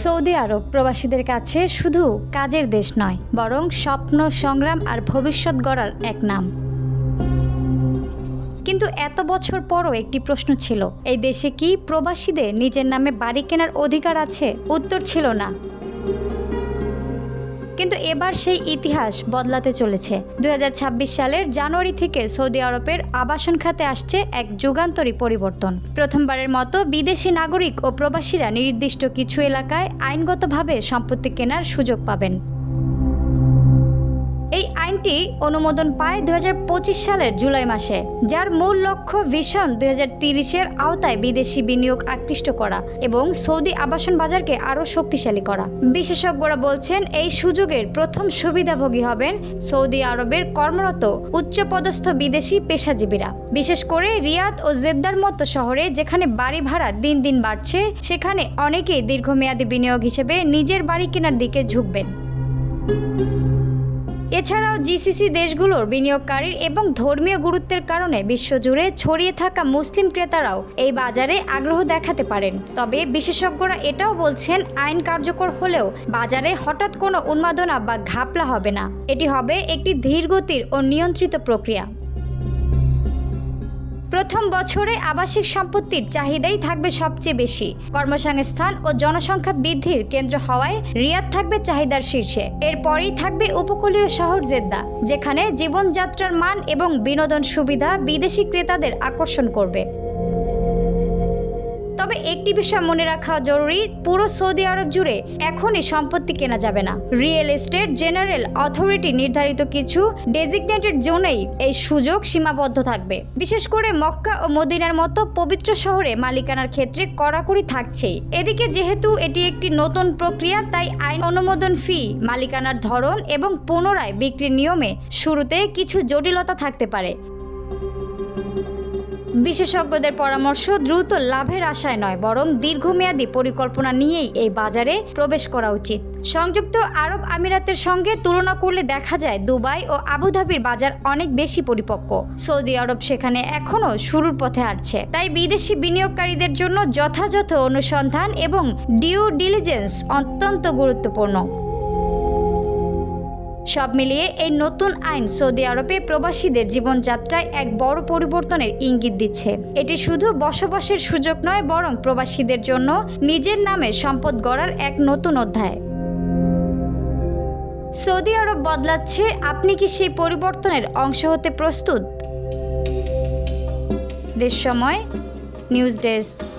Saudi আরব প্রবাসীদের কাছে শুধু কাজের দেশ নয়, বরং স্বপ্ন, সংগ্রাম আর ভবিষ্যৎ গড়ার এক নাম। কিন্তু এত বছর পরও একটি প্রশ্ন ছিল, এই দেশে কি প্রবাসীদের নিজের নামে বাড়ি কেনার অধিকার আছে? উত্তর ছিল না। কিন্তু এবার সেই ইতিহাস বদলাতে চলেছে। দু হাজার ছাব্বিশ সালের জানুয়ারি থেকে সৌদি আরবের আবাসন খাতে আসছে এক যুগান্তরী পরিবর্তন। প্রথমবারের মতো বিদেশি নাগরিক ও প্রবাসীরা নির্দিষ্ট কিছু এলাকায় আইনগতভাবে সম্পত্তি কেনার সুযোগ পাবেন। এই অনুমোদন পায় দু হাজার পঁচিশ সালের জুলাই মাসে, যার মূল লক্ষ্য ভিশন হাজার তিরিশের আওতায় বিদেশি বিনিয়োগ আকৃষ্ট করা এবং সৌদি আবাসন বাজারকে আরও শক্তিশালী করা। বিশেষজ্ঞরা বলছেন, এই সুযোগের প্রথম সুবিধাভোগী হবেন সৌদি আরবের কর্মরত উচ্চপদস্থ বিদেশি পেশাজীবীরা। বিশেষ করে রিয়াদ ও জেদ্দার মতো শহরে যেখানে বাড়ি ভাড়া দিন দিন বাড়ছে, সেখানে অনেকেই দীর্ঘমেয়াদী বিনিয়োগ হিসেবে নিজের বাড়ি কেনার দিকে ঝুঁকবেন। এছাড়াও জিসিসি দেশগুলোর বিনিয়োগকারীর এবং ধর্মীয় গুরুত্বের কারণে বিশ্বজুড়ে ছড়িয়ে থাকা মুসলিম ক্রেতারাও এই বাজারে আগ্রহ দেখাতে পারেন। তবে বিশেষজ্ঞরা এটাও বলছেন, আইন কার্যকর হলেও বাজারে হঠাৎ কোনো উন্মাদনা বা ঘাপলা হবে না। এটি হবে একটি ধীরগতির ও নিয়ন্ত্রিত প্রক্রিয়া। প্রথম বছরে আবাসিক সম্পত্তির চাহিদাই থাকবে সবচেয়ে বেশি। কর্মসংস্থান ও জনসংখ্যা বৃদ্ধির কেন্দ্র হওয়ায় রিয়াদ থাকবে চাহিদার শীর্ষে। এরপরই থাকবে উপকূলীয় শহর জেদ্দা, যেখানে জীবনযাত্রার মান এবং বিনোদন সুবিধা বিদেশি ক্রেতাদের আকর্ষণ করবে। তবে একটি বিষয় মনে রাখা জরুরি, পুরো সৌদি আরব জুড়ে এখনই সম্পত্তি কেনা যাবে না। রিয়েল এস্টেট জেনারেল অথরিটি নির্ধারিত কিছু ডেজিগনেটেড জোনেই এই সুযোগ সীমাবদ্ধ থাকবে। বিশেষ করে মক্কা ও মদিনার মতো পবিত্র শহরে মালিকানার ক্ষেত্রে কড়াকড়ি থাকছেই। এদিকে যেহেতু এটি একটি নতুন প্রক্রিয়া, তাই আইন অনুমোদন ফি, মালিকানার ধরন এবং পুনরায় বিক্রির নিয়মে শুরুতে কিছু জটিলতা থাকতে পারে। বিশেষজ্ঞদের পরামর্শ দ্রুত লাভের আশায় নয়, বরং দীর্ঘমেয়াদী পরিকল্পনা নিয়েই এই বাজারে প্রবেশ করা উচিত। সংযুক্ত আরব আমিরাতের সঙ্গে তুলনা করলে দেখা যায় দুবাই ও আবুধাবির বাজার অনেক বেশি পরিপক্ক। সৌদি আরব সেখানে এখনও শুরুর পথে হাঁটছে। তাই বিদেশি বিনিয়োগকারীদের জন্য যথাযথ অনুসন্ধান এবং ডিউ ডিলিজেন্স অত্যন্ত গুরুত্বপূর্ণ। সব মিলিয়ে এই নতুন আইন সৌদি আরবে প্রবাসীদের জীবনযাত্রায় এক বড় পরিবর্তনের ইঙ্গিত দিচ্ছে। এটি শুধু বসবাসের সুযোগ নয়, বরং প্রবাসীদের জন্য নিজের নামে সম্পদ গড়ার এক নতুন অধ্যায়। সৌদি আরব বদলাচ্ছে, আপনি কি সেই পরিবর্তনের অংশ হতে প্রস্তুত? দেশ সময়, নিউজ ডেস্ক।